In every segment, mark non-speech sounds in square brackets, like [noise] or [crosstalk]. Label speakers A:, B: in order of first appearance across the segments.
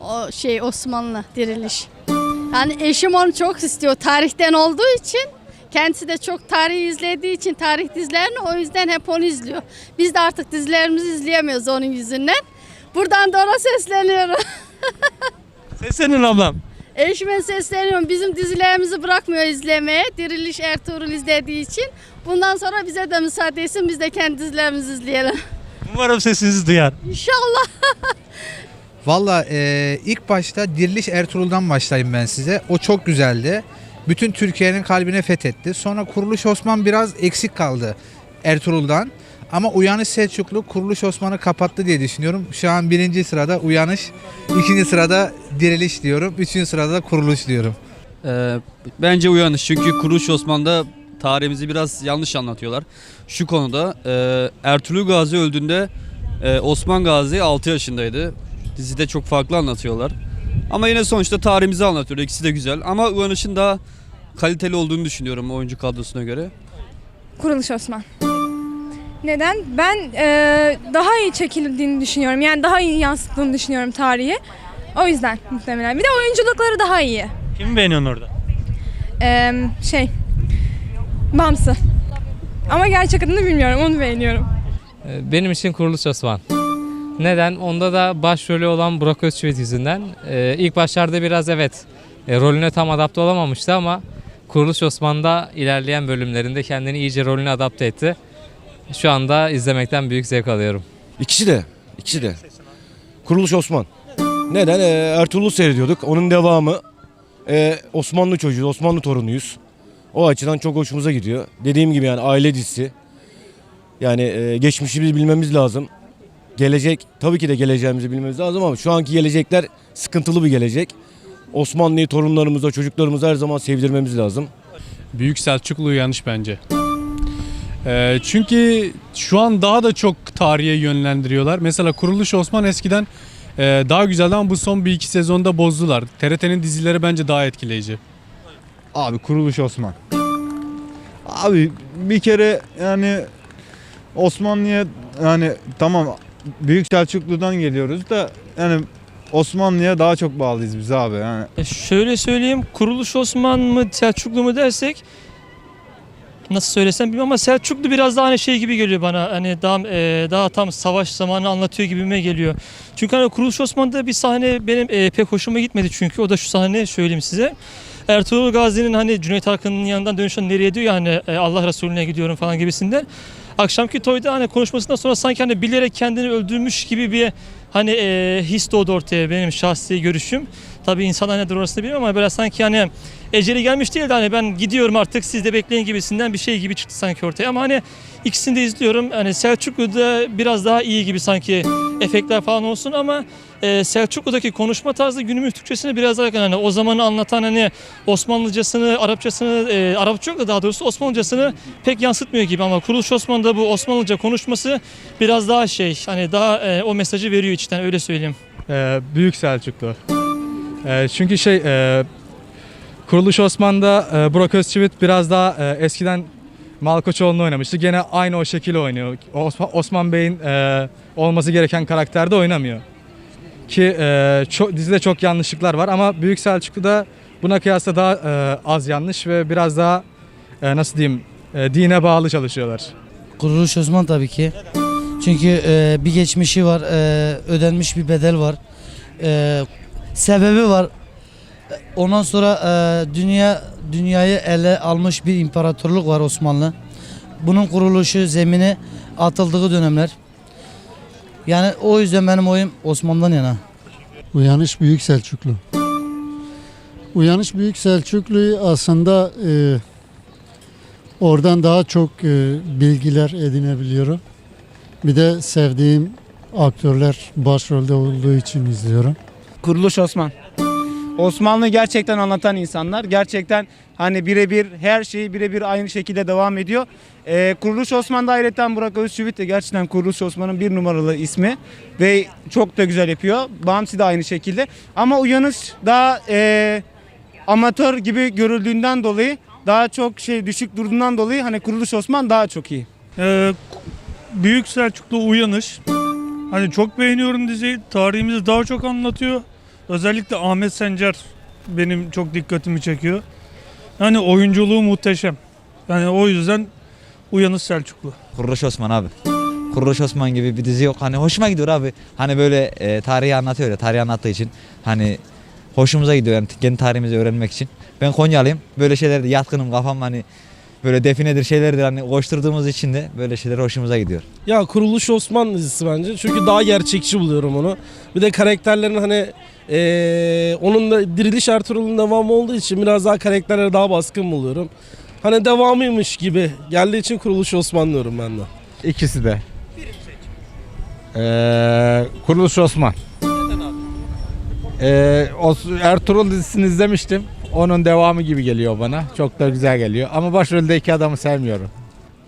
A: O şey Osmanlı diriliş. Yani eşim onu çok istiyor tarihten olduğu için. Kendisi de çok tarih izlediği için tarih dizilerini o yüzden hep onu izliyor. Biz de artık dizilerimizi izleyemiyoruz onun yüzünden. Buradan da ona sesleniyorum. [laughs]
B: Seslenin ablam.
A: Eşime sesleniyorum. Bizim dizilerimizi bırakmıyor izlemeye. Diriliş Ertuğrul izlediği için. Bundan sonra bize de müsaade etsin. Biz de kendi dizilerimizi izleyelim.
B: Umarım sesinizi duyar.
A: İnşallah. [laughs]
C: Valla e, ilk başta Diriliş Ertuğrul'dan başlayayım ben size. O çok güzeldi. Bütün Türkiye'nin kalbine fethetti. Sonra Kuruluş Osman biraz eksik kaldı Ertuğrul'dan. Ama Uyanış Selçuklu Kuruluş Osman'ı kapattı diye düşünüyorum. Şu an birinci sırada Uyanış, ikinci sırada Diriliş diyorum. Üçüncü sırada da Kuruluş diyorum.
D: Ee, bence uyanış çünkü Kuruluş Osman'da tarihimizi biraz yanlış anlatıyorlar. Şu konuda e, Ertuğrul Gazi öldüğünde e, Osman Gazi 6 yaşındaydı. Dizide çok farklı anlatıyorlar. Ama yine sonuçta tarihimizi anlatıyor. İkisi de güzel. Ama uyanışın daha kaliteli olduğunu düşünüyorum oyuncu kadrosuna göre.
E: Kuruluş Osman. Neden? Ben e, daha iyi çekildiğini düşünüyorum. Yani daha iyi yansıttığını düşünüyorum tarihi. O yüzden muhtemelen. Bir de oyunculukları daha iyi.
B: Kimi beğeniyorsun orada?
E: E, şey, Bamsı. Ama gerçek adını bilmiyorum. Onu beğeniyorum.
F: Benim için Kuruluş Osman. Neden? Onda da başrolü olan Burak Özçivit yüzünden. Ee, ilk başlarda biraz evet e, rolüne tam adapte olamamıştı ama Kuruluş Osman'da ilerleyen bölümlerinde kendini iyice rolüne adapte etti. Şu anda izlemekten büyük zevk alıyorum.
G: İkisi de. ikisi de. Kuruluş Osman. Neden? Ee, Ertuğrul'u seyrediyorduk. Onun devamı. Ee, Osmanlı çocuğu, Osmanlı torunuyuz. O açıdan çok hoşumuza gidiyor. Dediğim gibi yani aile dizisi. Yani e, geçmişimizi bilmemiz lazım. Gelecek, tabii ki de geleceğimizi bilmemiz lazım ama şu anki gelecekler sıkıntılı bir gelecek. Osmanlı'yı torunlarımıza, çocuklarımıza her zaman sevdirmemiz lazım.
H: Büyük Selçuklu uyanış bence. Ee, çünkü şu an daha da çok tarihe yönlendiriyorlar. Mesela Kuruluş Osman eskiden e, daha güzeldi ama bu son bir iki sezonda bozdular. TRT'nin dizileri bence daha etkileyici.
I: Abi Kuruluş Osman. Abi bir kere yani Osmanlı'ya yani tamam Büyük Selçuklu'dan geliyoruz da yani Osmanlı'ya daha çok bağlıyız biz abi yani.
J: E, Şöyle söyleyeyim, Kuruluş Osman mı Selçuklu mu dersek nasıl söylesem bilmiyorum ama Selçuklu biraz daha hani şey gibi geliyor bana. Hani daha e, daha tam savaş zamanı anlatıyor gibime geliyor. Çünkü hani Kuruluş Osman'da bir sahne benim e, pek hoşuma gitmedi çünkü o da şu sahne söyleyeyim size. Ertuğrul Gazi'nin hani Cüneyt Arkın'ın yanından dönüşten nereye diyor ya hani e, Allah Resulüne gidiyorum falan gibisinden. Akşamki toyda hani konuşmasından sonra sanki hani bilerek kendini öldürmüş gibi bir hani e, his doğdu ortaya benim şahsi görüşüm. Tabii insanlar nedir orasını bilmiyorum ama böyle sanki hani eceli gelmiş değil de hani ben gidiyorum artık siz de bekleyin gibisinden bir şey gibi çıktı sanki ortaya ama hani ikisini de izliyorum. Hani Selçuklu'da biraz daha iyi gibi sanki efektler falan olsun ama e, Selçuklu'daki konuşma tarzı günümüz Türkçesine biraz daha yakın. hani o zamanı anlatan hani Osmanlıcasını, Arapçasını, e, Arapça yok da daha doğrusu Osmanlıcasını pek yansıtmıyor gibi ama Kuruluş Osman'da bu Osmanlıca konuşması biraz daha şey hani daha e, o mesajı veriyor içten öyle söyleyeyim.
H: Ee, Büyük Selçuklu. Ee, çünkü şey e, Kuruluş Osman'da e, Burak Özçivit biraz daha e, eskiden Malkoçoğlu'nu oynamıştı. Gene aynı o şekilde oynuyor. Osman, Osman Bey'in e, olması gereken karakterde oynamıyor. Ki e, çok, dizide çok yanlışlıklar var ama Büyük Selçuklu'da buna kıyasla daha e, az yanlış ve biraz daha e, nasıl diyeyim e, dine bağlı çalışıyorlar.
K: Kuruluş Osman tabii ki. Çünkü e, bir geçmişi var, e, ödenmiş bir bedel var, e, sebebi var. Ondan sonra e, dünya dünyayı ele almış bir imparatorluk var Osmanlı. Bunun kuruluşu zemini atıldığı dönemler. Yani o yüzden benim oyum Osmanlı'dan yana.
I: Uyanış Büyük Selçuklu. Uyanış Büyük Selçuklu'yu aslında e, oradan daha çok e, bilgiler edinebiliyorum. Bir de sevdiğim aktörler başrolde olduğu için izliyorum.
L: Kuruluş Osman. Osmanlı gerçekten anlatan insanlar. Gerçekten hani birebir her şeyi birebir aynı şekilde devam ediyor. Ee, Kuruluş Osman'da ayrıca Burak Özçivit de gerçekten Kuruluş Osman'ın bir numaralı ismi. Ve çok da güzel yapıyor. Bamsi de aynı şekilde. Ama Uyanış daha e, amatör gibi görüldüğünden dolayı daha çok şey düşük durduğundan dolayı hani Kuruluş Osman daha çok iyi.
H: Ee, Büyük Selçuklu Uyanış. Hani çok beğeniyorum diziyi. Tarihimizi daha çok anlatıyor.
M: Özellikle Ahmet Sencer benim çok dikkatimi çekiyor. Yani oyunculuğu muhteşem. Yani o yüzden Uyanış Selçuklu.
N: Kuruluş Osman abi. Kuruluş Osman gibi bir dizi yok. Hani hoşuma gidiyor abi. Hani böyle e, tarihi anlatıyor ya. Tarihi anlattığı için hani hoşumuza gidiyor yani kendi tarihimizi öğrenmek için. Ben Konyalıyım. Böyle şeylerde yatkınım kafam hani böyle definedir şeylerdir hani koşturduğumuz için de böyle şeyler hoşumuza gidiyor.
O: Ya Kuruluş Osman dizisi bence. Çünkü daha gerçekçi buluyorum onu. Bir de karakterlerin hani eee, onun da Diriliş Ertuğrul'un devamı olduğu için biraz daha karakterlere daha baskın buluyorum. Hani devamıymış gibi geldiği için Kuruluş Osman diyorum ben de.
P: İkisi de. Ee, Kuruluş Osman. Ee, Os- Ertuğrul dizisini izlemiştim. Onun devamı gibi geliyor bana. Çok da güzel geliyor. Ama başroldeki adamı sevmiyorum.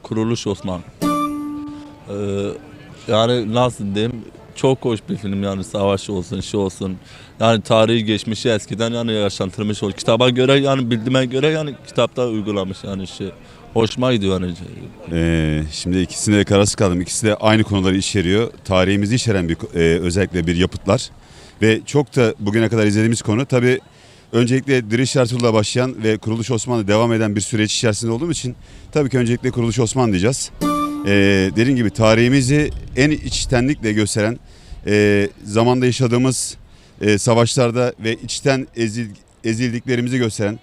Q: Kuruluş Osman. Ee, yani nasıl diyeyim çok hoş bir film yani savaş olsun şey olsun. Yani tarihi geçmişi eskiden yani yaşantılmış o kitaba göre yani bildiğime göre yani kitapta uygulamış yani şey. Hoşuma gidiyor yani.
R: Ee, şimdi ikisine de kararsız kaldım. İkisi de aynı konuları içeriyor. Tarihimizi içeren bir e, özellikle bir yapıtlar. Ve çok da bugüne kadar izlediğimiz konu tabii öncelikle Diriş Ertuğrul'la başlayan ve Kuruluş Osmanlı devam eden bir süreç içerisinde olduğum için tabii ki öncelikle Kuruluş Osman diyeceğiz. Ee, dediğim gibi tarihimizi en içtenlikle gösteren e, zamanda yaşadığımız e, savaşlarda ve içten ezil, ezildiklerimizi gösteren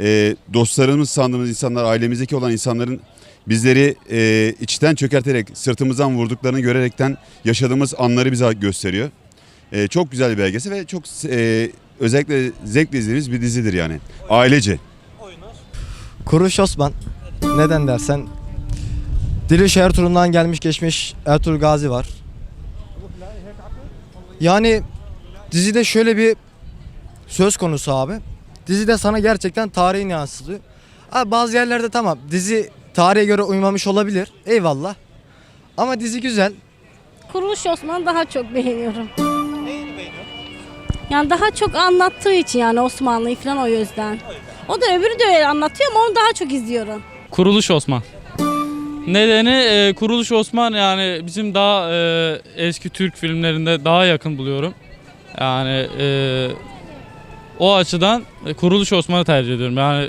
R: e, dostlarımız sandığımız insanlar, ailemizdeki olan insanların bizleri e, içten çökerterek, sırtımızdan vurduklarını görerekten yaşadığımız anları bize gösteriyor. E, çok güzel bir belgesel ve çok e, özellikle zevkle izlediğimiz bir dizidir yani. Ailece.
S: Kuruluş Osman. Neden dersen Diriliş Ertuğrul'dan gelmiş geçmiş Ertuğrul Gazi var. Yani dizide şöyle bir söz konusu abi. Dizide sana gerçekten tarihin yansıtıyor. Abi bazı yerlerde tamam dizi tarihe göre uymamış olabilir. Eyvallah. Ama dizi güzel.
T: Kuruluş Osman daha çok beğeniyorum. Yani daha çok anlattığı için yani Osmanlı'yı falan o yüzden. O da öbürü de öyle anlatıyor ama onu daha çok izliyorum.
G: Kuruluş Osman. Nedeni e, Kuruluş Osman yani bizim daha e, eski Türk filmlerinde daha yakın buluyorum. Yani e, o açıdan e, Kuruluş Osman'ı tercih ediyorum. Yani